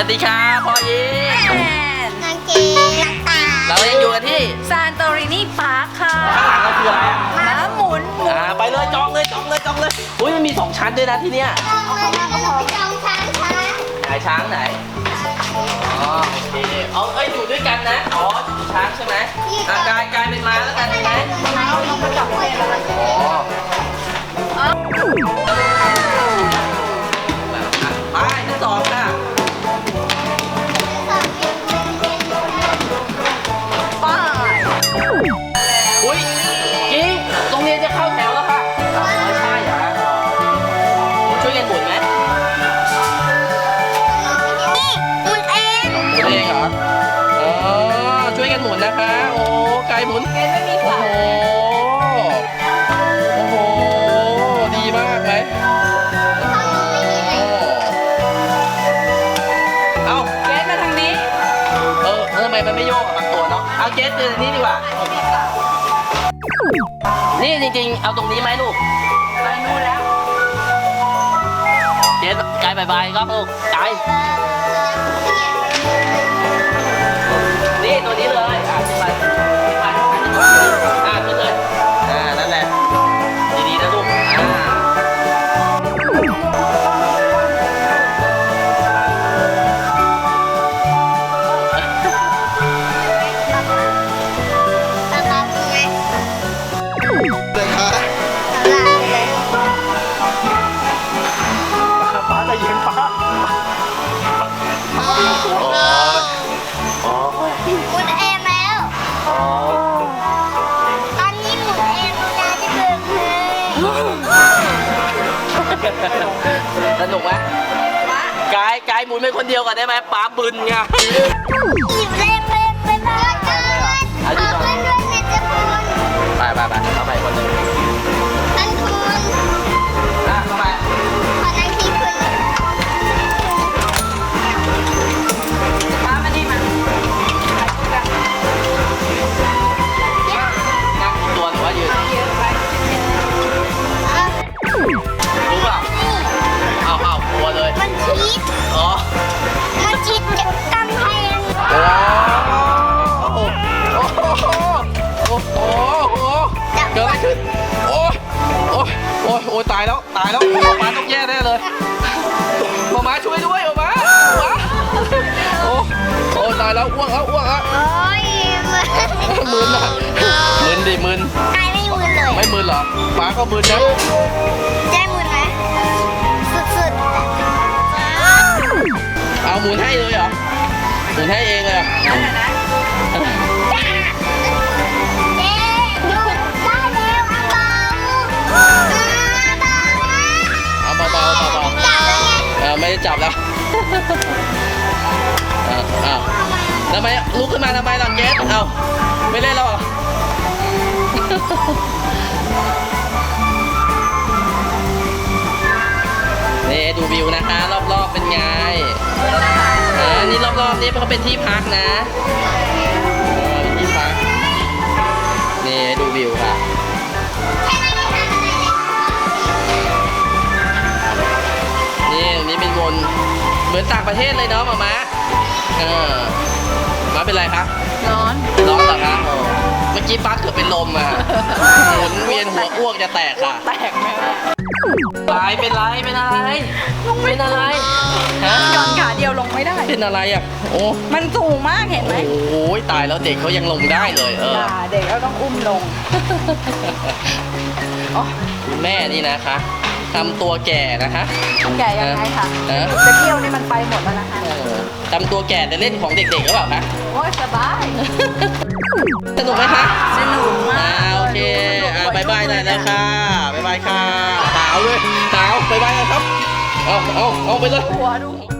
วัสดีครับพ่อยิงนางเกงนักตาเรายังอยู่กันที่ซานโตรินีพาร์คค่ะข้างหลังเราคืออะไรอะม้าหมุนหมุนอ่าไปเลยจองเลยจองเลยจองเลยอุ้ยมันมีสองชั้นด้วยนะที่เนี้ยจองเลยเราไปจองช้างช้างไหนช้างไหนอ๋อโอเคเอาเอ้ยอยู่ด้วยกันนะอ๋ออยู่ช้างใช่ไหมอ่ากายกายเป็นม้าแล้วกันได้ไหมเราลงมาจับเลยเราจะอ๋อ หมุน เกณฑ์ไม่มีโอ้ฝาโห โอ้โห ดีมากไหมโอ้เอาเกณฑ์มาทางนี้ เออเออทำไมมันไม่โยกอะบางตัวเนาะ เอาเกสเดินนี่ดีกว่า นี่จริงๆ เอาตรงนี้ไหมลูก ไปนู่นแล้ว เกสกายบายบายครับลูกกายนี่ตัวนี้เลย สนุกไหมกายกายหมุนเป็นคนเดียวก่อนได้ไหมป้าบึนไงหยิ โอ้ยโอ้ยตายแล้วตายแล้วหมาม้าต้องแย่แน่เลยหมาม้าช่วยด้วยหมาม้าหมาโอ้โอ้ตายแล้วอ้วกแล้วอ้วกแล้วโอ้ยมันมึนอะมึนดิมึนกายไม่มึนเลยไม่มึนเหรอป้าก็มึนนะได้ จะจับแล้วอ้าวทำไมลุกขึ้นมาทำไมล่ะเย็ดเอาไม่เล่นแล้วเหรอนี่ดูวิวนะคะ รอบๆเป็นไงอันี่รอบๆนี่เขาเป็นที่พักนะ มือนต่างประเทศเลยเนาะหมามะเออมาเป็นไรคะร้อนร้อนเหรอคะโอ้เมื่อกี้ป้าเกือบเป็นลมอะหมุนเวียนหัวอ้วกจะแตกค่ะ แตกไหมล่ะ ตายเป็นไรเป็นอะไรเป็นอะไรฮะย้อนขาเดียวลงไม่ได้ เป็นอะไรอะโอ้มันสูงมากเห็นไหมโอ้ยตายแล้วเด็กเขายังลงได้เลย เออด่าเด็กก็ต้องอุ้มลงอ๋อคุณแม่นี่นะคะทำตัวแก่นะคะแก่ยังไงคะเออจะเที่ยวนี่มันไปหมดแล้วนะคะเออทำตัวแก่แต่เล่นของเด็กๆหรือเปล่าคะโอ้ยสบายสนุกไหมคะสนุกมาอ่ากโอเคอ่าบายบายหน่อยนะคะบายบายค่ะหนาวด้วยหนาวบายบายนะครับ เอาเอาเอาไปเลย หัวดู